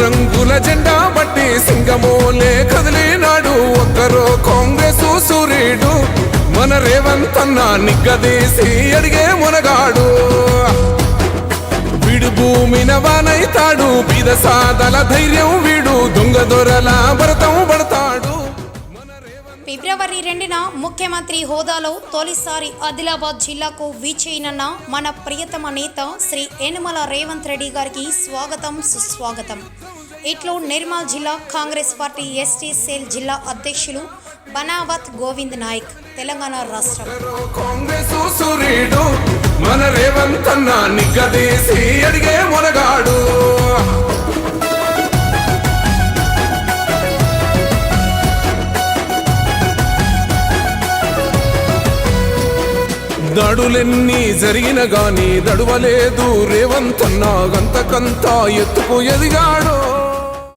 రంగుల జెండా బట్టి సింగమోలే కదిలినాడు ఒక్కరో కాంగ్రెస్ సూర్యుడు మన రేవంత్ అన్న నిగ్గదీసి అడిగే మునగాడు. వీడు భూమిన వానైతాడు బీద సాదల ధైర్యం వీడు. దొంగ దొరల ఫిబ్రవరి రెండున ముఖ్యమంత్రి హోదాలో తొలిసారి ఆదిలాబాద్ జిల్లాకు వీచేయనన్న మన ప్రియతమ నేత శ్రీ యనమల రేవంత్ రెడ్డి గారికి స్వాగతం సుస్వాగతం. ఇట్లో నిర్మల్ జిల్లా కాంగ్రెస్ పార్టీ ఎస్టీ సెల్ జిల్లా అధ్యక్షులు బనావత్ గోవింద్ నాయక్ తెలంగాణ రాష్ట్రం. కాంగ్రెస్ సూర్యుడు మన నిగ్గదీసి అడిగే మొనగాడు. దడులెన్ని జరిగిన గాని దడువలేదు రేవంతన్నా గంతకంతా ఎత్తుకు ఎదిగాడు.